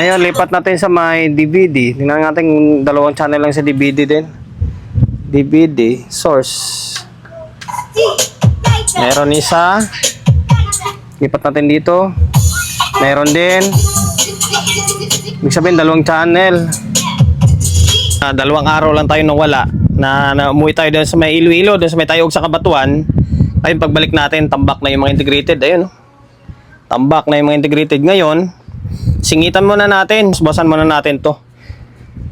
Ngayon, lipat natin sa may DVD. Tingnan natin dalawang channel lang sa DVD din. DVD, source. Meron isa. Lipat natin dito. Meron din. Ibig sabihin, dalawang channel. Ah, dalawang araw lang tayo nawala na, na umuwi tayo doon sa may Iloilo, doon sa may tayog sa Kabatuan. Ayun, pagbalik natin, tambak na yung mga integrated. Ayun, oh. tambak na yung mga integrated. Ngayon, singitan muna natin, basan muna natin to.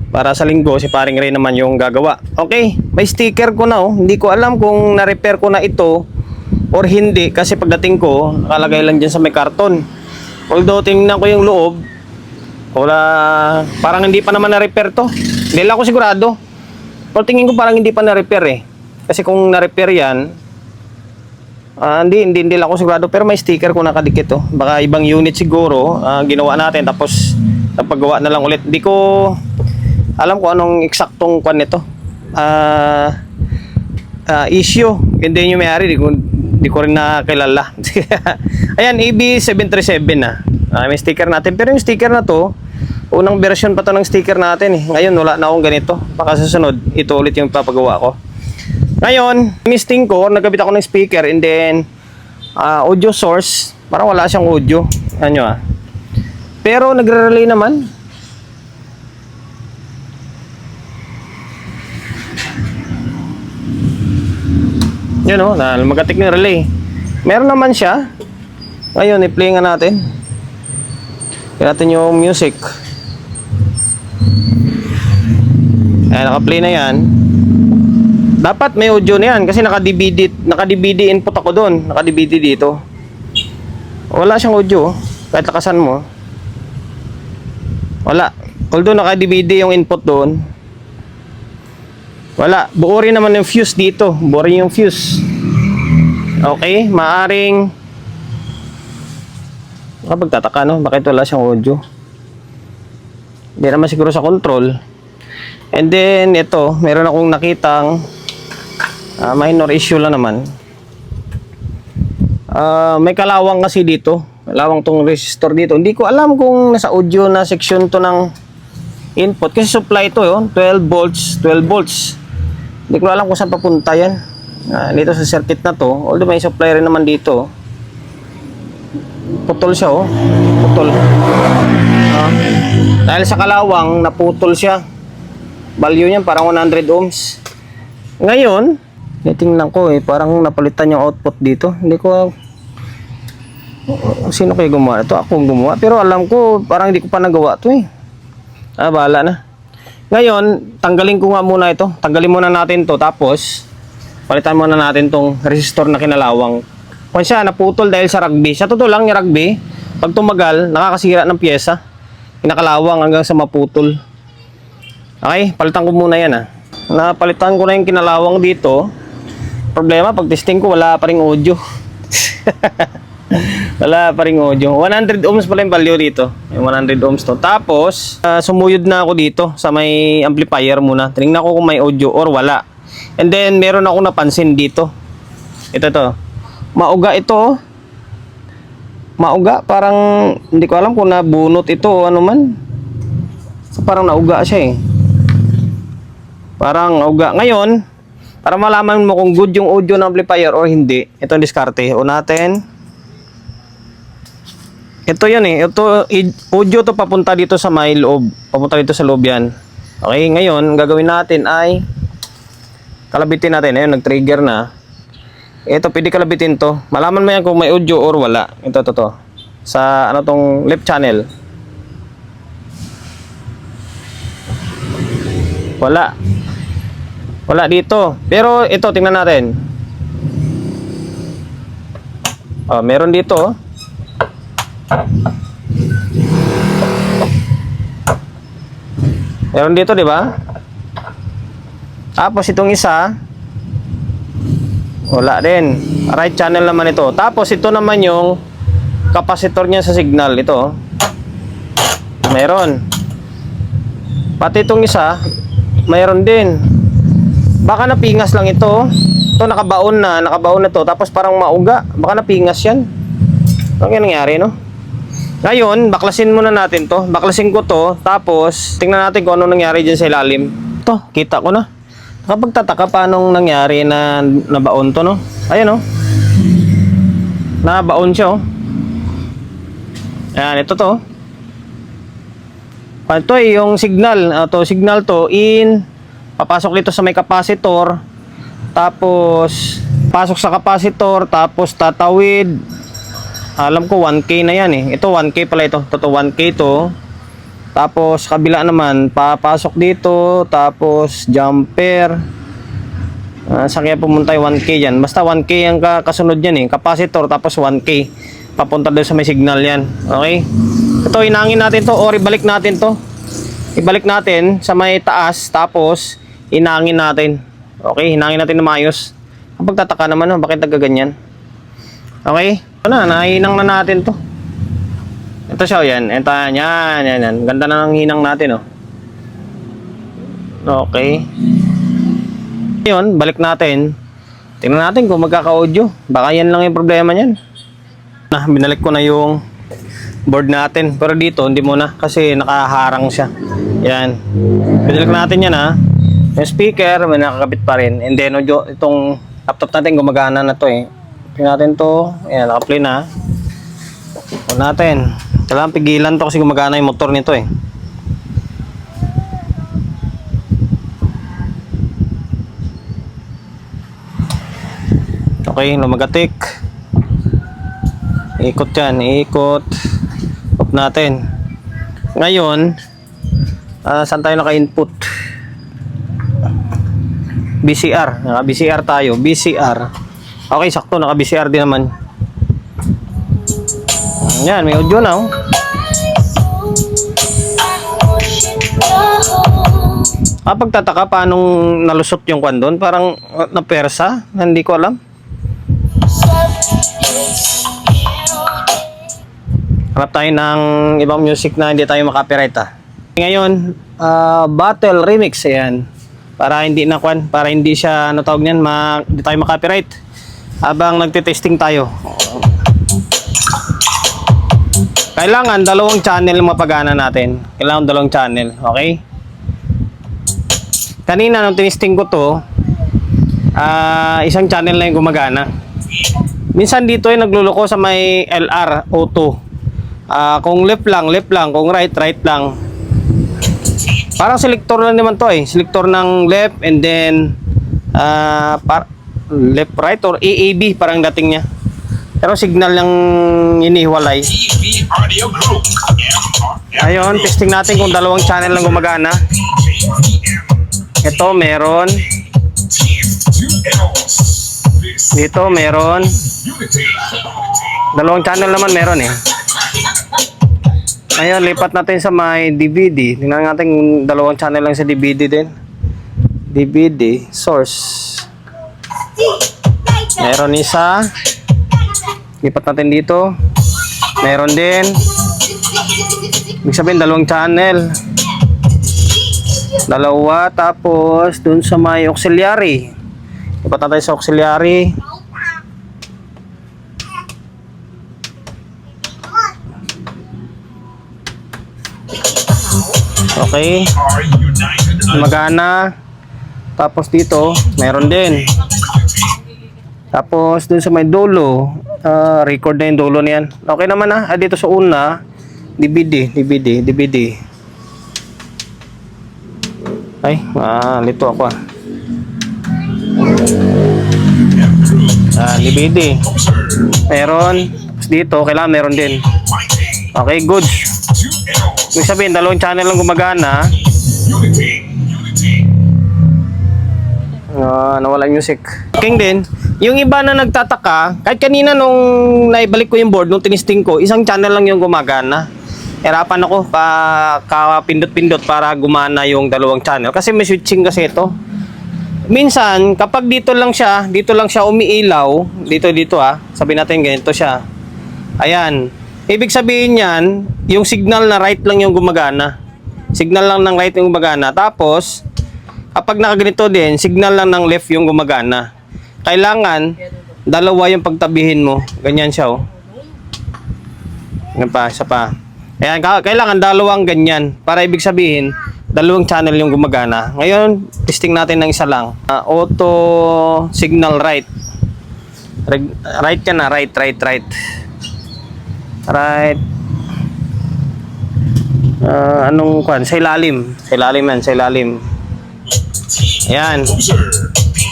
Para sa linggo, si paring Ray naman yung gagawa. Okay, may sticker ko na oh. Hindi ko alam kung na-repair ko na ito or hindi kasi pagdating ko, nakalagay lang dyan sa may karton. Although tingnan ko yung loob, wala, parang hindi pa naman na-repair to. Hindi ako sigurado. Pero tingin ko parang hindi pa na-repair eh. Kasi kung na-repair yan, ah, hindi, hindi, hindi ako sigurado. Pero may sticker ko nakadikit oh. Baka ibang unit siguro, ah, ginawa natin tapos napagawa na lang ulit. Hindi ko alam kung anong eksaktong kwan nito. Ah, ah, issue. Hindi yung may-ari. Di ko, di ko rin nakakilala. Ayan, EB737 na. Ah, may sticker natin. Pero yung sticker na to, unang version pa to ng sticker natin eh. Ngayon, wala na akong ganito. Baka susunod, ito ulit yung papagawa ko. Ngayon, misting ko, nagkabit ako ng speaker and then ah, audio source. Parang wala siyang audio. Ano ah. Pero nagre-relay naman. Yun o, na magatik ng relay. Meron naman siya. Ngayon, i-play nga natin. Play natin yung music. Ayan, naka-play na yan. Dapat may audio na yan kasi naka-DVD, naka-DVD input ako doon. Naka-DVD dito. Wala siyang audio. Kahit lakasan mo. Wala. Although naka-DVD yung input doon, wala. Buo rin naman yung fuse dito. Buo rin yung fuse. Okay? Maaring Nakapagtataka no? Bakit wala siyang audio? Hindi naman siguro sa control. And then, ito, meron akong nakitang ah, minor issue lang naman. Ah, may kalawang kasi dito. Kalawang tong resistor dito. Hindi ko alam kung nasa audio na section to ng input. Kasi supply to yun. 12 volts, 12 volts. Hindi ko alam kung saan papunta yan. Ah, dito sa circuit na to. Although may supply rin naman dito. Putol siya oh. Putol. Ah. Dahil sa kalawang, naputol siya. Value niyan parang 100 ohms. Ngayon, titingnan ko eh, parang napalitan yung output dito. Hindi ko sino kayo gumawa ito? Ako gumawa. Pero alam ko, parang hindi ko pa nagawa to eh. Ah, bahala na. Ngayon, tanggalin ko nga muna ito. Tanggalin muna natin to Tapos, palitan muna natin tong resistor na kinalawang. Kung siya, naputol dahil sa rugby. Sa totoo lang yung rugby, pag tumagal, nakakasira ng pyesa. Kinakalawang hanggang sa maputol. Okay, palitan ko muna yan ah. Napalitan ko na yung kinalawang dito. Problema, pag testing ko, wala pa rin audio. wala pa rin audio. 100 ohms pala yung value dito. Yung 100 ohms to. Tapos, ah, sumuyod na ako dito sa may amplifier muna. Tinignan ko kung may audio or wala. And then, meron ako napansin dito. Ito to. Mauga ito. oh. Mauga. Parang, hindi ko alam kung nabunot ito o ano man. Parang nauga siya eh. Parang nauga. Ngayon, para malaman mo kung good yung audio ng amplifier or hindi, ito ang diskarte. O natin. Ito yan eh. Ito, audio to papunta dito sa may loob. Papunta dito sa loob yan. Okay, ngayon, gagawin natin ay kalabitin natin. Ayun, nag-trigger na. Ito, pwede kalabitin to. Malaman mo yan kung may audio or wala. Ito, to, to. Sa, ano tong left channel. Wala. Wala dito. Pero ito, tingnan natin. Oh, meron dito. oh. Meron dito, di ba? Tapos itong isa, wala din. Right channel naman ito. Tapos ito naman yung kapasitor niya sa signal. Ito. Meron. Pati itong isa, mayroon din. Baka napingas lang ito. Ito nakabaon na, nakabaon na to. Tapos parang mauga. Baka napingas yan. Ano nangyari, no? Ngayon, baklasin muna natin to. Baklasin ko to, tapos tingnan natin kung ano nangyari dyan sa ilalim. To, kita ko na. Nakapagtataka paanong nangyari na nabaon to, no? Ayan, oh. Nabaon siya, oh. Ayan, ito to. Ito ay yung signal. Ah, to signal to in. Papasok dito sa may capacitor. Tapos, pasok sa capacitor. Tapos, tatawid. Alam ko 1K na yan eh. Ito 1K pala ito. Toto 1K to. Tapos kabila naman papasok dito, tapos jumper. Ah, saan kaya pumunta yung 1K yan? Basta 1K ang ka- kasunod yan eh. Capacitor tapos 1K. Papunta doon sa may signal yan. Okay? Ito, inangin natin to or ibalik natin to. Ibalik natin sa may taas tapos inangin natin. Okay? Hinangin natin na maayos. Ang pagtataka naman, no? bakit nagaganyan? Okay? Ito na, nahinang na natin to. Ito siya, oh, yan. Ito, yan, yan, yan. Ganda na ng hinang natin, oh. Okay. Yun, balik natin. Tingnan natin kung magkaka-audio. Baka yan lang yung problema niyan. Na, binalik ko na yung board natin. Pero dito, hindi muna kasi nakaharang siya. Yan. Binalik natin yan, ha. Yung speaker, may nakakabit pa rin. And then, audio, itong laptop natin gumagana na to, eh. Tingnan natin to. Ayan, naka-play na. Huwag natin. Kailangan pigilan to kasi gumagana yung motor nito eh. Okay, lumagatik. Ikot yan, ikot. Off natin. Ngayon, ah, saan tayo naka-input? BCR. Naka-BCR tayo. BCR. Okay, sakto. Naka-BCR din naman. Yan, may audio na oh. Kapag tataka paanong nalusot yung kwan doon, parang uh, napersa, hindi ko alam. Harap tayo ng ibang music na hindi tayo makapiright ah. Ngayon, ah, battle remix ayan. Para hindi na kwan, para hindi siya ano tawag niyan, ma, hindi tayo makapiright. Habang nagte-testing tayo. Kailangan dalawang channel mapagana natin. Kailangan dalawang channel, okay? Kanina nung tinisting ko to, ah isang channel lang yung gumagana. Minsan dito ay nagluloko sa may LR auto. Ah, kung left lang, left lang, kung right, right lang. Parang selector lang naman to eh. Selector ng left and then ah par left right or AAB parang dating niya. Pero signal yung inihiwalay. Ayun, testing natin kung dalawang channel lang gumagana. Ito meron, TF2Ls. This dito meron, dalawang channel naman meron eh. Ngayon, lipat natin sa may DVD. Tingnan natin kung dalawang channel lang sa DVD din. DVD, source. Meron isa. Lipat natin dito. Meron din. Ibig sabihin, dalawang channel. Dalawa, tapos dun sa may auxiliary. Lipat natin sa auxiliary. Okay. Magana. Tapos dito, meron din. Tapos dun sa may dulo, ah, record na yung dulo niyan. Okay naman ah. ah dito sa una, DVD, DVD, DVD. Ay, ah, lito ako ah. Ah, DVD. Meron. Tapos dito, kailangan meron din. Okay, good. F2Ls. Ibig sabihin, dalawang channel lang gumagana. Ah, nawala yung music. King din, yung iba na nagtataka, kahit kanina nung naibalik ko yung board, nung tinisting ko, isang channel lang yung gumagana. Hirapan ako pa kapindot-pindot para gumana yung dalawang channel. Kasi may switching kasi ito. Minsan, kapag dito lang siya, dito lang siya umiilaw, dito dito ah, sabi natin ganito siya. Ayan. Ibig sabihin niyan, yung signal na right lang yung gumagana. Signal lang ng right yung gumagana. Tapos, kapag nakaganito din, signal lang ng left yung gumagana. Kailangan, dalawa yung pagtabihin mo. Ganyan siya, oh. Yan pa, isa pa. Ayan, ka- kailangan dalawang ganyan. Para ibig sabihin, dalawang channel yung gumagana. Ngayon, testing natin ng isa lang. Ah, auto signal right. Reg- right ka na, right, right, right. Right. Ah, anong kwan? Sa ilalim. Sa ilalim yan, sa ilalim. Ayan. Observe.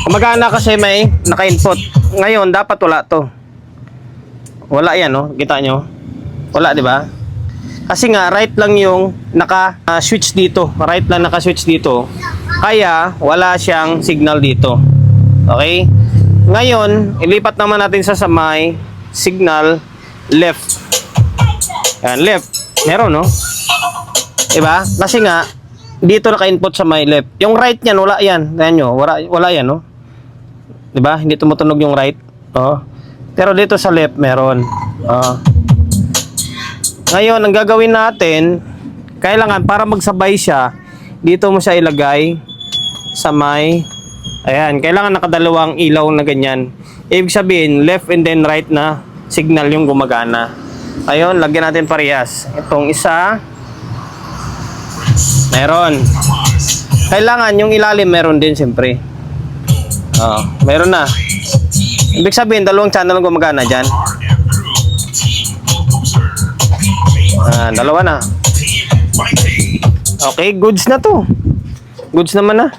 Gumagana kasi may naka-input. Ngayon, dapat wala to. Wala yan, no? Kita nyo? Wala, di ba? Kasi nga, right lang yung naka-switch dito. Right lang naka-switch dito. Kaya, wala siyang signal dito. Okay? Ngayon, ilipat naman natin sa sa may signal left. Yan, left. Meron, no? Diba? Kasi nga, dito naka-input sa my left. Yung right niyan, wala yan. Ayan nyo, wala, wala yan, no? Diba? Hindi tumutunog yung right. Oh. Pero dito sa left, meron. Oh. Ngayon, ang gagawin natin, kailangan para magsabay siya, dito mo siya ilagay sa may, ayan, kailangan nakadalawang ilaw na ganyan. Ibig sabihin, left and then right na signal yung gumagana. Ayun, lagyan natin parehas. Itong isa, meron. Kailangan yung ilalim meron din siyempre. Oh, meron na. Ibig sabihin, dalawang channel gumagana dyan. Ah, dalawa na. Okay, goods na to. Goods naman na.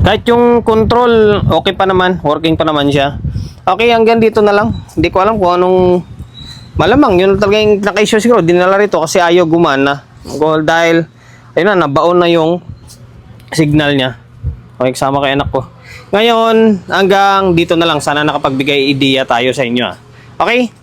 Kahit yung control, okay pa naman. Working pa naman siya. Okay, hanggang dito na lang. Hindi ko alam kung anong... Malamang, yun talaga yung naka-issue siguro. Dinala rito kasi ayaw gumana. Dahil, ayun na, nabaon na yung signal niya. Okay, kasama kay anak ko. Ngayon, hanggang dito na lang. Sana nakapagbigay idea tayo sa inyo. ah. Okay?